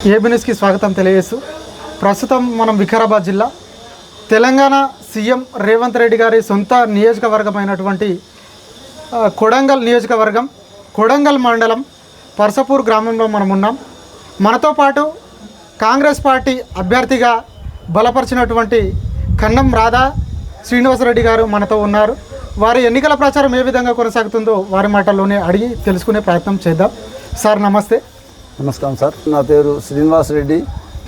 ఏబిన్యూస్కి స్వాగతం తెలియజేస్తూ ప్రస్తుతం మనం వికారాబాద్ జిల్లా తెలంగాణ సీఎం రేవంత్ రెడ్డి గారి సొంత నియోజకవర్గమైనటువంటి అయినటువంటి కొడంగల్ నియోజకవర్గం కొడంగల్ మండలం పర్సపూర్ గ్రామంలో మనం ఉన్నాం. మనతో పాటు కాంగ్రెస్ పార్టీ అభ్యర్థిగా బలపరిచినటువంటి కన్నం రాధా శ్రీనివాసరెడ్డి గారు మనతో ఉన్నారు. వారి ఎన్నికల ప్రచారం ఏ విధంగా కొనసాగుతుందో వారి మాటల్లోనే అడిగి తెలుసుకునే ప్రయత్నం చేద్దాం. సార్ నమస్తే. నమస్కారం సార్. నా పేరు శ్రీనివాస్ రెడ్డి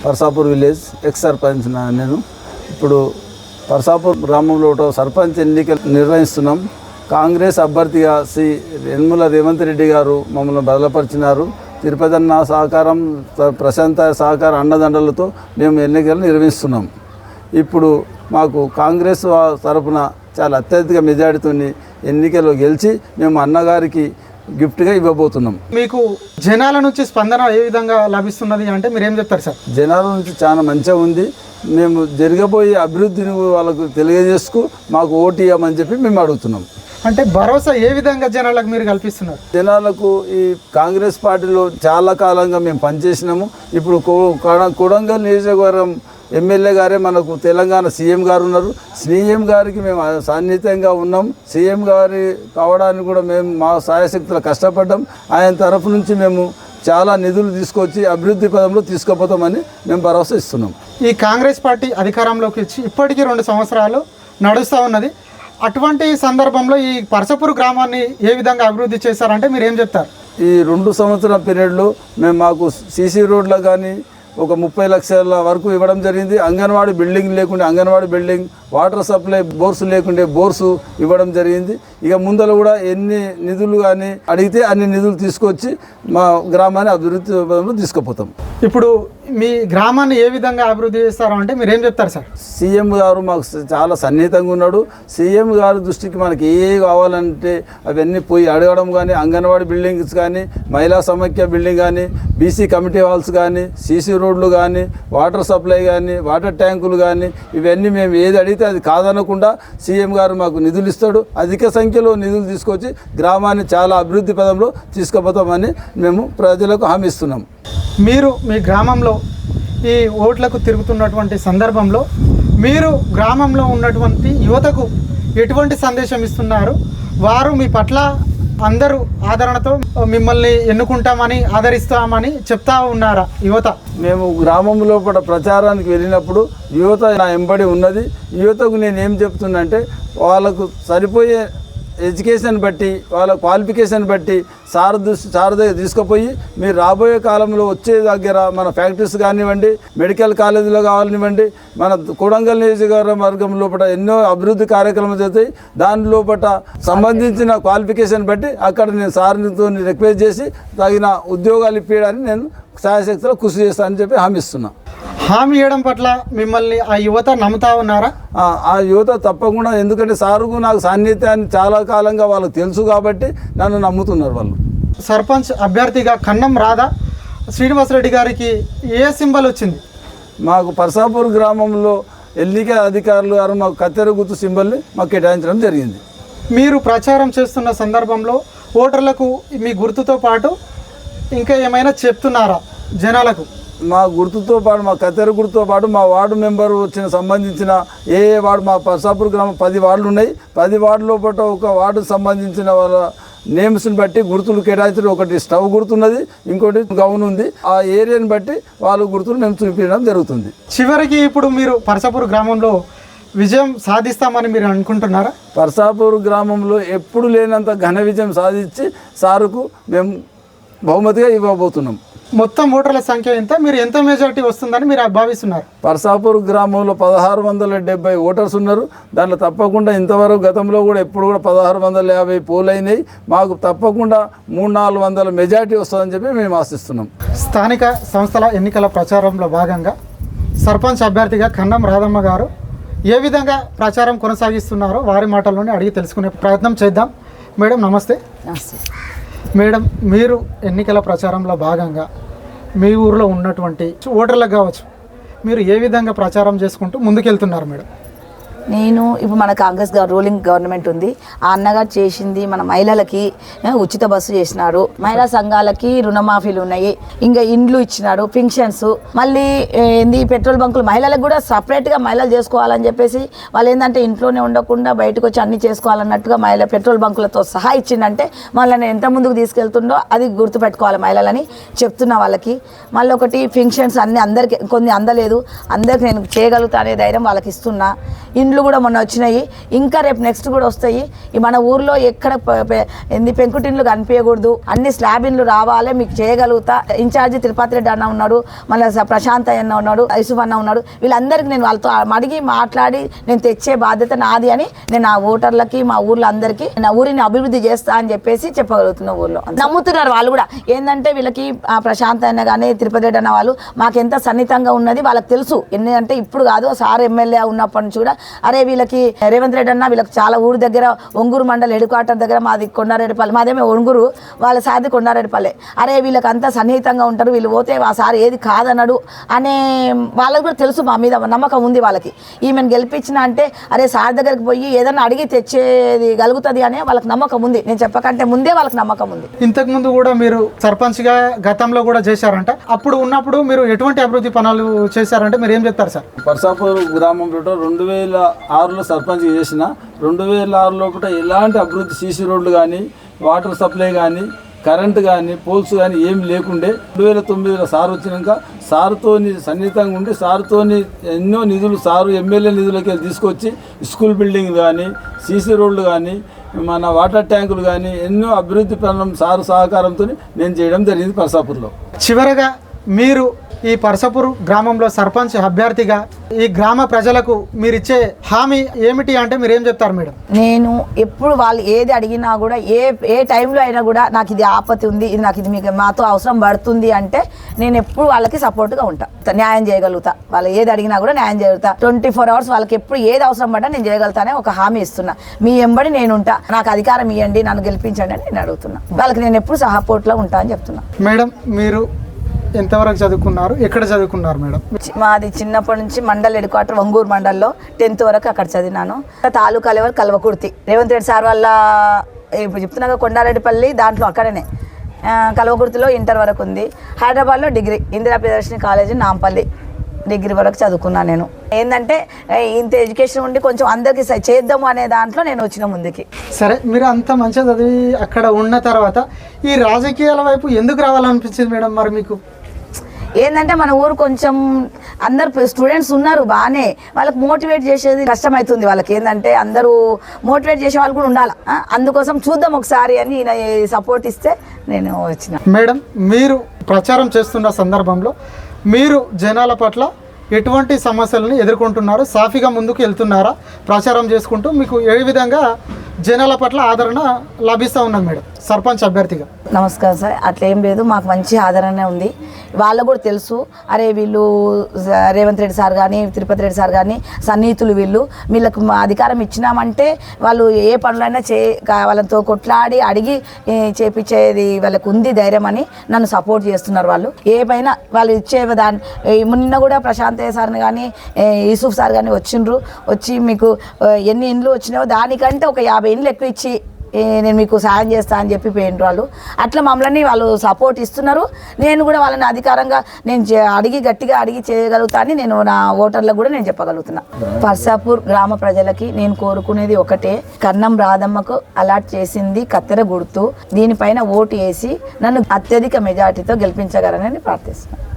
పర్సాపూర్ విలేజ్ ఎక్స్ సర్పంచ్ నేను. ఇప్పుడు పర్సాపూర్ గ్రామంలో ఒక సర్పంచ్ ఎన్నికలు నిర్వహిస్తున్నాం. కాంగ్రెస్ అభ్యర్థిగా శ్రీ యనమల రేవంత్ రెడ్డి గారు మమ్మల్ని బదలపరిచినారు తిరుపతి అన్న సహకారం ప్రశాంత సహకార అండదండలతో మేము ఎన్నికలు నిర్వహిస్తున్నాం. ఇప్పుడు మాకు కాంగ్రెస్ తరఫున చాలా అత్యధిక మెజారిటీతో ఎన్నికల్లో గెలిచి మేము అన్నగారికి గిఫ్ట్గా ఇవ్వబోతున్నాం. మీకు జనాల నుంచి స్పందన ఏ విధంగా లభిస్తున్నది అంటే మీరు ఏం చెప్తారు సార్? జనాల నుంచి చాలా మంచిగా ఉంది. మేము జరగబోయే అభివృద్ధిని వాళ్ళకు తెలియజేసుకు మాకు ఓటు ఇవ్వమని చెప్పి మేము అడుగుతున్నాం. అంటే భరోసా ఏ విధంగా జనాలకు మీరు కల్పిస్తున్నారు? జనాలకు ఈ కాంగ్రెస్ పార్టీలో చాలా కాలంగా మేము పనిచేసినాము. ఇప్పుడు కొడంగల్ నియోజకవర్గం ఎమ్మెల్యే గారే మనకు తెలంగాణ సీఎం గారు ఉన్నారు. సీఎం గారికి మేము సాన్నిహిత్యంగా ఉన్నాం. సీఎం గారి కావడానికి కూడా మేము మా సాయశక్తులు కష్టపడ్డాం. ఆయన తరఫు నుంచి మేము చాలా నిధులు తీసుకొచ్చి అభివృద్ధి పదంలో తీసుకుపోతామని మేము భరోసా ఇస్తున్నాం. ఈ కాంగ్రెస్ పార్టీ అధికారంలోకి వచ్చి ఇప్పటికీ రెండు సంవత్సరాలు నడుస్తూ ఉన్నది. అటువంటి సందర్భంలో ఈ పరసపూర్ గ్రామాన్ని ఏ విధంగా అభివృద్ధి చేశారంటే మీరు ఏం చెప్తారు? ఈ రెండు సంవత్సరాల పీరియడ్లో మేము మాకు సీసీ రోడ్లో కానీ ఒక ముప్పై లక్షల వరకు ఇవ్వడం జరిగింది. అంగన్వాడీ బిల్డింగ్ లేకుండే Anganwadi building water supply bores లేకుండే బోర్సు ఇవ్వడం జరిగింది. ఇక ముందర కూడా ఎన్ని నిధులు కానీ అడిగితే అన్ని నిధులు తీసుకొచ్చి మా గ్రామాన్ని అభివృద్ధి తీసుకుపోతాం. ఇప్పుడు మీ గ్రామాన్ని ఏ విధంగా అభివృద్ధి చేస్తారు అంటే మీరు ఏం చెప్తారు సార్? సీఎం గారు మాకు చాలా సన్నిహితంగా ఉన్నాడు. సీఎం గారి దృష్టికి మనకి ఏ కావాలంటే అవన్నీ పోయి అడగడం కానీ అంగన్వాడీ బిల్డింగ్స్ కానీ మహిళా సమైక్య బిల్డింగ్ కానీ బీసీ కమిటీ హాల్స్ కానీ సీసీ రోడ్లు కానీ వాటర్ సప్లై కానీ వాటర్ ట్యాంకులు కానీ ఇవన్నీ మేము ఏది అడిగితే అది కాదనకుండా సీఎం గారు మాకు నిధులు ఇస్తాడు. అధిక సంఖ్యలో నిధులు తీసుకొచ్చి గ్రామాన్ని చాలా అభివృద్ధి పదంలో తీసుకుపోతామని మేము ప్రజలకు హామీ ఇస్తున్నాం. మీరు మీ గ్రామంలో ఈ ఓట్లకు తిరుగుతున్నటువంటి సందర్భంలో మీరు గ్రామంలో ఉన్నటువంటి యువతకు ఎటువంటి సందేశం ఇస్తున్నారు? వారు మీ పట్ల అందరూ ఆదరణతో మిమ్మల్ని ఎన్నుకుంటామని ఆదరిస్తామని చెప్తా ఉన్నారా యువత? మేము గ్రామంలో కూడా ప్రచారానికి వెళ్ళినప్పుడు యువత నా ఎంబడి ఉన్నది. యువతకు నేను ఏం చెప్తున్నా అంటే వాళ్ళకు సరిపోయే ఎడ్యుకేషన్ బట్టి వాళ్ళ క్వాలిఫికేషన్ బట్టి సార్ దృష్టి సార్ దగ్గర తీసుకుపోయి మీరు రాబోయే కాలంలో వచ్చే దగ్గర మన ఫ్యాక్టరీస్ కానివ్వండి మెడికల్ కాలేజీలో కావాలనివ్వండి మన కొడంగల్ నియోజకవర్గం వర్గం లోపల ఎన్నో అభివృద్ధి కార్యక్రమాలు జరుగుతాయి. దాని లోపల సంబంధించిన క్వాలిఫికేషన్ బట్టి అక్కడ నేను సార్తో రిక్వెస్ట్ చేసి తగిన ఉద్యోగాలు ఇప్పించడానికి నేను శాయశక్తిలో కృషి చేస్తానని చెప్పి హామీ ఇస్తున్నాను హామీ ఇవ్వడం పట్ల మిమ్మల్ని ఆ యువత నమ్ముతా ఉన్నారా? ఆ యువత తప్పకుండా ఎందుకంటే సారుకు నాకు సాన్నిధ్యాన్ని చాలా కాలంగా వాళ్ళకి తెలుసు కాబట్టి నన్ను నమ్ముతున్నారు వాళ్ళు. సర్పంచ్ అభ్యర్థిగా కన్నం రాధా శ్రీనివాసరెడ్డి గారికి ఏ సింబల్ వచ్చింది? మాకు పర్సాపూర్ గ్రామంలో ఎన్నిక అధికారులు గారు మాకు కత్తెర గుర్తు సింబల్ని మాకు కేటాయించడం జరిగింది. మీరు ప్రచారం చేస్తున్న సందర్భంలో ఓటర్లకు మీ గుర్తుతో పాటు ఇంకా ఏమైనా చెప్తున్నారా జనాలకు? మా గుర్తుతో పాటు మా కత్తెర గుర్తుతో పాటు మా వార్డు మెంబర్ వచ్చిన సంబంధించిన ఏ ఏ వార్డు మా పర్సాపూర్ గ్రామం పది వార్డులు ఉన్నాయి. పది వార్డు లోపల ఒక వార్డుకు సంబంధించిన వాళ్ళ నేమ్స్ని బట్టి గుర్తులు కేటాయించడం ఒకటి స్టవ్ గుర్తున్నది ఇంకోటి గౌన్ ఉంది. ఆ ఏరియాని బట్టి వాళ్ళ గుర్తులు మేము చూపించడం జరుగుతుంది. చివరికి ఇప్పుడు మీరు పరసపూర్ గ్రామంలో విజయం సాధిస్తామని మీరు అనుకుంటున్నారా? పర్సాపూర్ గ్రామంలో ఎప్పుడు లేనంత ఘన విజయం సాధించి సారుకు మేము బహుమతిగా ఇవ్వబోతున్నాం. మొత్తం ఓటర్ల సంఖ్య ఎంత? మీరు ఎంత మెజారిటీ వస్తుందని మీరు భావిస్తున్నారు? పర్సాపూర్ గ్రామంలో పదహారు వందల డెబ్బై ఓటర్స్ ఉన్నారు. దాంట్లో తప్పకుండా ఇంతవరకు గతంలో కూడా ఎప్పుడు కూడా పదహారు వందల యాభై పోలైనాయి. మాకు తప్పకుండా మూడు నాలుగు వందల మెజారిటీ వస్తుందని చెప్పి మేము ఆశిస్తున్నాం. స్థానిక సంస్థల ఎన్నికల ప్రచారంలో భాగంగా సర్పంచ్ అభ్యర్థిగా కన్నం రాధమ్మ గారు ఏ విధంగా ప్రచారం కొనసాగిస్తున్నారో వారి మాటల్లోనే అడిగి తెలుసుకునే ప్రయత్నం చేద్దాం. మేడం నమస్తే. నమస్తే. మేడం మీరు ఎన్నికల ప్రచారంలో భాగంగా మీ ఊర్లో ఉన్నటువంటి ఓటర్లకు కావచ్చు మీరు ఏ విధంగా ప్రచారం చేసుకుంటూ ముందుకెళ్తున్నారు మేడం? నేను ఇప్పుడు మన కాంగ్రెస్ రూలింగ్ గవర్నమెంట్ ఉంది. ఆ అన్నగారు చేసింది మన మహిళలకి ఉచిత బస్సు చేసినారు. మహిళా సంఘాలకి రుణమాఫీలు ఉన్నాయి. ఇంకా ఇండ్లు ఇచ్చినారు పింఛన్స్. మళ్ళీ ఏంది పెట్రోల్ బంకులు మహిళలకు కూడా సపరేట్గా మహిళలు చేసుకోవాలని చెప్పేసి వాళ్ళు ఏంటంటే ఇంట్లోనే ఉండకుండా బయటకు వచ్చి అన్ని చేసుకోవాలన్నట్టుగా మహిళ పెట్రోల్ బంకులతో సహా ఇచ్చిందంటే వాళ్ళని ఎంత ముందుకు తీసుకెళ్తుండో అది గుర్తుపెట్టుకోవాలి మహిళలని చెప్తున్నా వాళ్ళకి. మళ్ళీ ఒకటి ఫంక్షన్స్ అన్ని అందరికి కొన్ని అందలేదు. అందరికి నేను చేయగలుగుతా అనే ధైర్యం వాళ్ళకి ఇస్తున్నా. ఇండ్లు కూడా మొన్న వచ్చినాయి. ఇంకా రేపు నెక్స్ట్ కూడా వస్తాయి. మన ఊర్లో ఎక్కడ ఎన్ని పెంకుటిన్లు కనిపించకూడదు. అన్ని స్లాబ్ ఇండ్లు రావాలి. మీకు చేయగలుగుతా. ఇన్ఛార్జి తిరుపతి రెడ్డి అన్న ఉన్నాడు. మళ్ళీ ప్రశాంత్ అన్న ఉన్నాడు. యూసుఫ్ అన్న ఉన్నాడు. వీళ్ళందరికీ నేను వాళ్ళతో అడిగి మాట్లాడి నేను తెచ్చే బాధ్యత నాది అని నేను ఆ ఓటర్లకి మా ఊర్లో అందరికీ నా ఊరిని అభివృద్ధి చేస్తా అని చెప్పేసి చెప్పగలుగుతున్న ఊర్లో. నమ్ముతున్నారు వాళ్ళు కూడా. ఏంటంటే వీళ్ళకి ఆ ప్రశాంత్ అయినా కానీ తిరుపతి రెడ్డి అన్న వాళ్ళు మాకెంత సన్నిహితంగా ఉన్నది వాళ్ళకి తెలుసు. ఎందుకంటే ఇప్పుడు కాదు. సార్ ఎమ్మెల్యే ఉన్నప్పటి నుంచి కూడా అరే వీళ్ళకి రేవంత్ రెడ్డి అన్న వీళ్ళకి చాలా ఊరు దగ్గర ఒంగూరు మండల్ హెడ్ క్వార్టర్ దగ్గర మాది కొండారెడ్డిపల్లి. మాదేమో ఒంగూరు వాళ్ళ సాది కొండారెడ్డిపల్లి. అరే వీళ్ళకి అంతా సన్నిహితంగా ఉంటారు వీళ్ళు పోతే ఆ సార్ ఏది కాదన్నాడు అనే వాళ్ళకి కూడా తెలుసు మా మీద నమ్మకం ఉంది వాళ్ళకి. ఈమెను గెలిపించిన అంటే అరే సార్ దగ్గరికి పోయి ఏదన్నా అడిగి తెచ్చేది కలుగుతుంది అనే వాళ్ళకి నమ్మకం ఉంది. నేను చెప్పకంటే ముందే వాళ్ళకి నమ్మకం ఉంది. ఇంతకు ముందు కూడా మీరు సర్పంచ్గా గతంలో కూడా చేశారంట. అప్పుడు ఉన్నప్పుడు మీరు ఎటువంటి అభివృద్ధి పనులు చేశారంటే మీరు ఏం చెప్తారు సార్? పర్సాపూర్ గ్రామంలో రెండు వేల ఆరులో సర్పంచ్ చేసిన రెండు వేల ఆరు లోపల ఎలాంటి అభివృద్ధి సీసీ రోడ్లు కానీ వాటర్ సప్లై కానీ కరెంట్ కానీ పోల్స్ కానీ ఏం లేకుండే రెండు వేల తొమ్మిదిలో సార్ వచ్చినాక సార్తోని సన్నిహితంగా ఉండి సార్తోని ఎన్నో నిధులు సారు ఎమ్మెల్యే నిధులకి తీసుకొచ్చి స్కూల్ బిల్డింగ్ కానీ సీసీ రోడ్లు కానీ మన వాటర్ ట్యాంకులు కానీ ఎన్నో అభివృద్ధి పనులు సారు సహకారంతో నేను చేయడం జరిగింది పరసాపూర్లో చివరగా మీరు ఈ పరసపూర్ గ్రామంలో సర్పంచ్ అభ్యర్థిగా ఈ గ్రామ ప్రజలకు మీరు ఇచ్చే హామీ ఏమిటి అంటే మీరు ఏం చెప్తారు మేడం? నేను ఎప్పుడు వాళ్ళు ఏది అడిగినా కూడా ఏ ఏ టైంలో అయినా కూడా నాకు ఇది ఆపత్తి ఉంది ఇది నాకు ఇది మీకు మాతో అవసరం పడుతుంది అంటే నేను ఎప్పుడు వాళ్ళకి సపోర్ట్గా ఉంటా. న్యాయం చేయగలుగుతా. వాళ్ళు ఏది అడిగినా కూడా న్యాయం చేయగలుగుతా. ట్వంటీ ఫోర్ అవర్స్ వాళ్ళకి ఎప్పుడు ఏది అవసరం పడ్డా నేను చేయగలుగుతానే ఒక హామీ ఇస్తున్నా. మీ ఎంబడి నేను ఉంటా. నాకు అధికారం ఇవ్వండి నన్ను గెలిపించండి అని నేను అడుగుతున్నా. వాళ్ళకి నేను ఎప్పుడు సపోర్ట్లో ఉంటా అని చెప్తున్నా. మేడం మీరు ఎంతవరకు చదువుకున్నారు? ఎక్కడ చదువుకున్నారు మేడం? మాది చిన్నప్పటి నుంచి మండల్ హెడ్ క్వార్టర్ వంగూరు మండల్లో టెన్త్ వరకు అక్కడ చదివినాను. తాలూకా లెవెల్ కల్వకుర్తి. రేవంత్ రెడ్డి సార్ వాళ్ళ ఇప్పుడు చెప్తున్నాగా కొండారెడ్డిపల్లి దాంట్లో అక్కడనే. కల్వకుర్తిలో ఇంటర్ వరకు ఉంది. హైదరాబాద్లో degree Indira Priyadarshini college Nampally degree వరకు చదువుకున్నాను నేను. ఏంటంటే ఇంత ఎడ్యుకేషన్ ఉండి కొంచెం అందరికీ చేద్దాము అనే దాంట్లో నేను వచ్చిన ముందుకి. సరే మీరు అంత మంచిగా చదివి అక్కడ ఉన్న తర్వాత ఈ రాజకీయాల వైపు ఎందుకు రావాలనిపించింది మేడం మరి మీకు? ఏంటంటే మన ఊరు కొంచెం అందరు స్టూడెంట్స్ ఉన్నారు బాగానే వాళ్ళకి మోటివేట్ చేసేది కష్టమవుతుంది వాళ్ళకి. ఏంటంటే అందరూ మోటివేట్ చేసే వాళ్ళు కూడా ఉండాలి. అందుకోసం చూద్దాం ఒకసారి అని సపోర్ట్ ఇస్తే నేను వచ్చిన. మేడం మీరు ప్రచారం చేస్తున్న సందర్భంలో మీరు జనాల పట్ల ఎటువంటి సమస్యలను ఎదుర్కొంటున్నారు? సాఫీగా ముందుకు వెళ్తున్నారా? ప్రచారం చేసుకుంటూ మీకు ఏ విధంగా జనాల పట్ల ఆదరణ లభిస్తూ ఉన్నది మేడం? సర్పంచ్ అభ్యర్థిగా. నమస్కారం సార్. అట్లా లేదు మాకు మంచి ఆదరణ ఉంది. వాళ్ళకు కూడా తెలుసు అరే వీళ్ళు రేవంత్ రెడ్డి సార్ కానీ తిరుపతి రెడ్డి సార్ కానీ సన్నిహితులు వీళ్ళు. వీళ్ళకు మా అధికారం ఇచ్చినామంటే వాళ్ళు ఏ పనులైనా చే కా- వాళ్ళతో కొట్లాడి అడిగి చేపించేది వాళ్ళకు ఉంది ధైర్యం అని నన్ను సపోర్ట్ చేస్తున్నారు వాళ్ళు. ఏమైనా వాళ్ళు ఇచ్చే దాని మొన్న కూడా ప్రశాంత్ సార్ని కానీ యూసుఫ్ సార్ కానీ వచ్చిండ్రు. వచ్చి మీకు ఎన్ని ఇండ్లు వచ్చినాయో దానికంటే ఒక యాభై ఇండ్లు ఎక్కువ ఇచ్చి నేను మీకు సాయం చేస్తా అని చెప్పి పోయిన వాళ్ళు. అట్లా మమ్మల్ని వాళ్ళు సపోర్ట్ ఇస్తున్నారు. నేను కూడా వాళ్ళని అధికారంగా నేను అడిగి గట్టిగా అడిగి చేయగలుగుతాను నేను నా ఓటర్లకు కూడా నేను చెప్పగలుగుతున్నా. పర్సాపూర్ గ్రామ ప్రజలకి నేను కోరుకునేది ఒకటే కన్నం రాధమ్మకు అలాట్ చేసింది కత్తెర గుర్తు దీనిపైన ఓటు వేసి నన్ను అత్యధిక మెజార్టీతో గెలిపించగలనని ప్రార్థిస్తున్నాను